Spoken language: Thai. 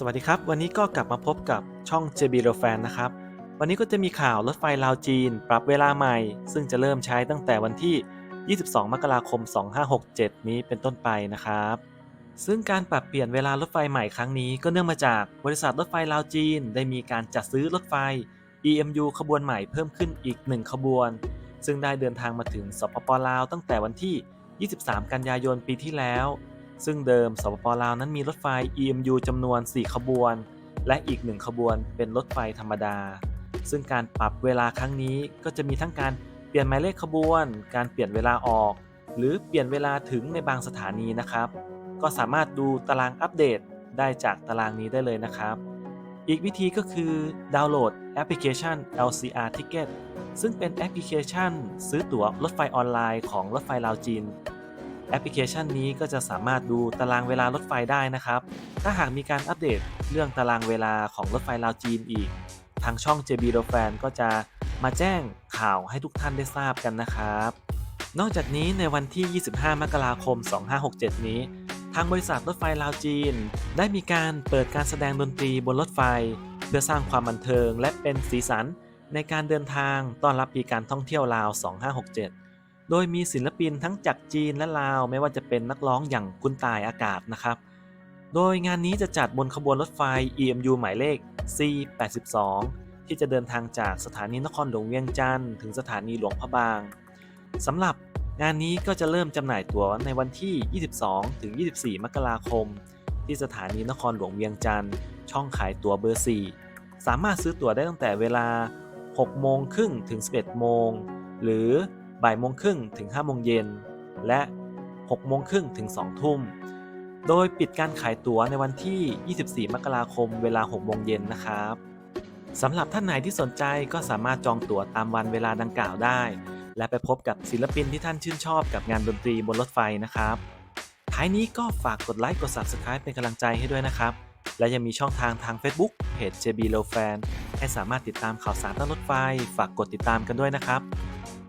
สวัสดีครับ วันนี้ก็กลับมาพบกับช่อง JB r e f a n นะครับ วันนี้ก็จะมีข่าวรถไฟลาวจีน ปรับเวลาใหม่ ซึ่งจะเริ่มใช้ตั้งแต่วันที่ 22 มกราคม 2567 นี้เป็นต้นไปนะครับ ซึ่งการปรับเปลี่ยนเวลารถไฟใหม่ครั้งนี้ ก็เนื่องมาจากบริษัทรถไฟลาวจีน ได้มีการจัดซื้อรถไฟ EMU ขบวนใหม่เพิ่มขึ้นอีก 1 ขบวน ซึ่งได้เดินทางมาถึงสปปลาวตั้งแต่วันที่ 23 กันยายนปีที่แล้ว ซึ่งเดิมสปปลาวนั้นมีรถไฟ EMU จำนวน 4 ขบวน และอีก 1 ขบวนเป็นรถไฟธรรมดา ซึ่งการปรับเวลาครั้งนี้ก็จะมีทั้งการเปลี่ยนหมายเลขขบวน การเปลี่ยนเวลาออก หรือเปลี่ยนเวลาถึงในบางสถานีนะครับ ก็สามารถดูตารางอัปเดตได้จากตารางนี้ได้เลยนะครับ อีกวิธีก็คือดาวน์โหลดแอปพลิเคชัน LCR Ticket ซึ่งเป็นแอปพลิเคชัน ซื้อตั๋วรถไฟออนไลน์ของรถไฟลาวจีน แอปพลิเคชันนี้ก็จะสามารถดูตารางเวลารถไฟได้นะครับ ถ้าหากมีการอัปเดตเรื่องตารางเวลาของรถไฟลาวจีนอีก ทางช่อง JB r o f a n ก็จะมาแจ้งข่าวให้ทุกท่านได้ทราบกันนะครับ นอกจากนี้ในวันที่ 25 มกราคม 2567 นี้ ทางบริษัทรถไฟลาวจีน ได้มีการเปิดการแสดงดนตรีบนรถไฟ เพื่อสร้างความบันเทิงและเป็นสีสันในการเดินทางต้อนรับปีการท่องเที่ยวลาว 2567 โดยมีศิลปินทั้งจากจีนและลาว ไม่ว่าจะเป็นนักร้องอย่างคุณตายอากาศนะครับ โดยงานนี้จะจัดบนขบวนรถไฟ EMU หมายเลข C82 ที่จะเดินทางจากสถานีนครหลวงเวียงจันทร์ถึงสถานีหลวงพระบางสำหรับงานนี้ก็จะเริ่มจำหน่ายตั๋วในวันที่ 22 ถึง 24 มกราคม ที่สถานีนครหลวงเวียงจันทร์ช่องขายตั๋วเบอร์ 4 สามารถซื้อตั๋วได้ตั้งแต่เวลา 6 โมงครึ่งถึง 11 โมง หรือ บ่ายโมงครึ่งถึง5โมงเย็น และ 6 โมงครึ่งถึง 2 ทุ่ม โดยปิดการขายตั๋วในวันที่ 24 มกราคมเวลา 6 โมงเย็นนะครับสำหรับท่านไหนที่สนใจก็สามารถจองตั๋วตามวันเวลาดังกล่าวได้ และไปพบกับศิลปินที่ท่านชื่นชอบกับงานดนตรีบนรถไฟนะครับ ท้ายนี้ก็ฝากกดไลค์กด Subscribe เป็นกำลังใจให้ด้วยนะครับ และยังมีช่องทางทาง Facebook เพจ JB Low Fan ให้สามารถติดตามข่าวสารทางรถไฟ ฝากกดติดตามกันด้วยนะครับ